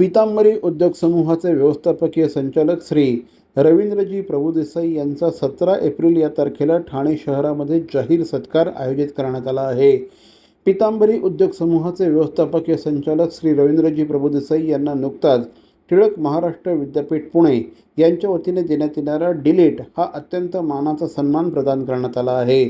पितांबरी उद्योग समूहाचे व्यवस्थापकीय संचालक श्री रवींद्रजी प्रभुदेसाई यांचा सतरा एप्रिल या तारखेला ठाणे शहरामध्ये जाहीर सत्कार आयोजित करण्यात आला आहे. पितांबरी उद्योग समूहाचे व्यवस्थापकीय संचालक श्री रवींद्रजी प्रभुदेसाई यांना नुकताच टिळक महाराष्ट्र विद्यापीठ पुणे यांच्या वतीने देण्यात येणारा डिलीट हा अत्यंत मानाचा सन्मान प्रदान करण्यात आला आहे.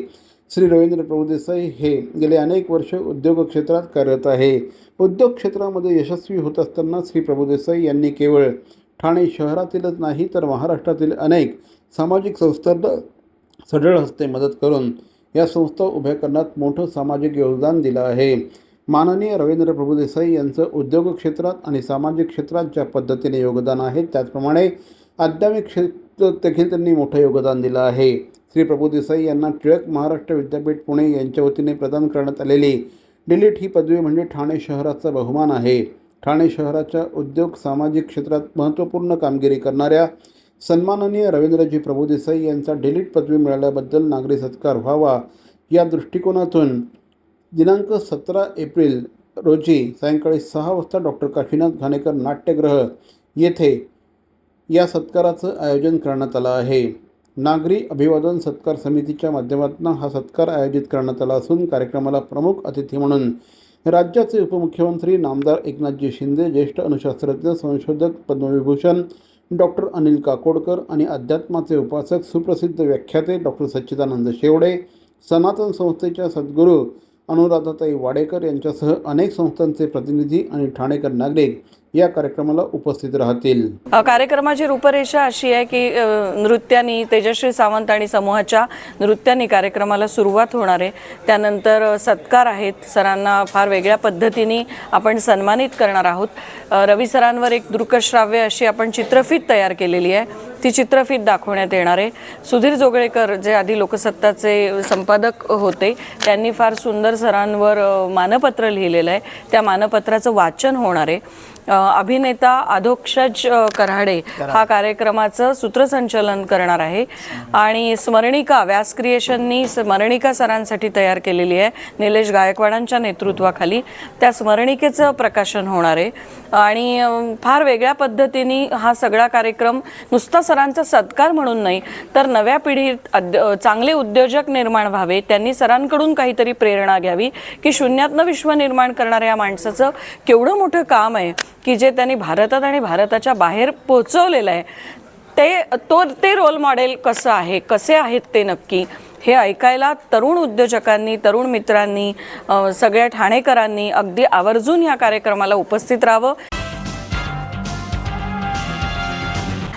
श्री रवींद्र प्रभुदेसाई हे गेले अनेक वर्ष उद्योग क्षेत्रात कार्यरत आहे. उद्योग क्षेत्रामध्ये यशस्वी होत असताना श्री प्रभुदेसाई यांनी केवळ ठाणे शहरातीलच नाही तर महाराष्ट्रातील अनेक सामाजिक संस्थांना सढळ हस्ते मदत करून या संस्था उभ्या करण्यात मोठं सामाजिक योगदान दिलं आहे. माननीय रवींद्र प्रभुदेसाई यांचं उद्योग क्षेत्रात आणि सामाजिक क्षेत्रात ज्या पद्धतीने योगदान आहे त्याचप्रमाणे आध्यात्मिक क्षेत्रात देखील त्यांनी मोठं योगदान दिलं आहे. श्री प्रभुदेसाई यांना टिळक महाराष्ट्र विद्यापीठ पुणे यांच्या वतीने प्रदान करण्यात आलेली डिलीट ही पदवी म्हणजे ठाणे शहराचा बहुमान आहे. ठाणे शहराच्या उद्योग सामाजिक क्षेत्रात महत्त्वपूर्ण कामगिरी करणाऱ्या सन्माननीय रवींद्रजी प्रभुदेसाई यांचा डिलीट पदवी मिळाल्याबद्दल नागरी सत्कार व्हावा या दृष्टिकोनातून दिनांक सतरा एप्रिल रोजी सायंकाळी सहा वाजता डॉक्टर काशीनाथ घाणेकर नाट्यगृह येथे या सत्काराचं आयोजन करण्यात आलं आहे. नागरी अभिवादन सत्कार समितीच्या माध्यमातून हा सत्कार आयोजित करण्यात आला असून कार्यक्रमाला प्रमुख अतिथी म्हणून राज्याचे उपमुख्यमंत्री नामदार एकनाथजी शिंदे ज्येष्ठ अनुशास्त्रज्ञ संशोधक पद्मविभूषण डॉक्टर अनिल काकोडकर आणि अध्यात्माचे उपासक सुप्रसिद्ध व्याख्याते डॉक्टर सच्चिदानंद शेवडे सनातन संस्थेच्या सद्गुरू अनुराधाताई वाडेकर यांच्यासह अनेक संस्थांचे प्रतिनिधी आणि ठाणेकर नागरिक या कार्यक्रमाला उपस्थित राहतील. कार्यक्रमाची रूपरेषा अशी आहे की नृत्यानी नृत्यांनी तेजश्री सावंत आणि समूहाच्या नृत्यांनी कार्यक्रमाला सुरुवात होणार आहे. त्यानंतर सत्कार आहेत. सरांना फार वेगळ्या पद्धतीने आपण सन्मानित करणार आहोत. रवी सरांवर एक दृकश्राव्य अशी आपण चित्रफीत तयार केलेली आहे. ती चित्रफीत दाखवण्यात येणार आहे सुधीर जोगळेकर जे आधी लोकसत्ताचे संपादक होते त्यांनी फार सुंदर सरांवर मानपत्र लिहिलेलं आहे. त्या मानपत्राचं वाचन होणार आहे. अभिनेता अधोक्षज कराडे हा कार्यक्रमाचं सूत्रसंचालन करणार आहे. आणि स्मरणिका व्यास क्रिएशननी स्मरणिका सरांसाठी तयार केलेली आहे निलेश गायकवाडांच्या नेतृत्वाखाली. त्या स्मरणिकेचं प्रकाशन होणार आहे. आणि फार वेगळ्या पद्धतीने हा सगळा कार्यक्रम नुसता सरांचा सत्कार म्हणून नाही तर नव्या पिढीत चांगले उद्योजक निर्माण व्हावे त्यांनी सरांकडून काहीतरी प्रेरणा घ्यावी की शून्यातनं विश्व निर्माण करणाऱ्या या माणसाचं केवढं मोठं काम आहे की जे त्यांनी भारतात आणि भारताच्या बाहेर पोचवलेलं आहे. ते तो ते रोल मॉडेल कसं आहे कसे आहेत ते नक्की हे ऐकायला तरुण उद्योजकांनी तरुण मित्रांनी सगळ्या ठाणेकरांनी अगदी आवर्जून या कार्यक्रमाला उपस्थित राहावं.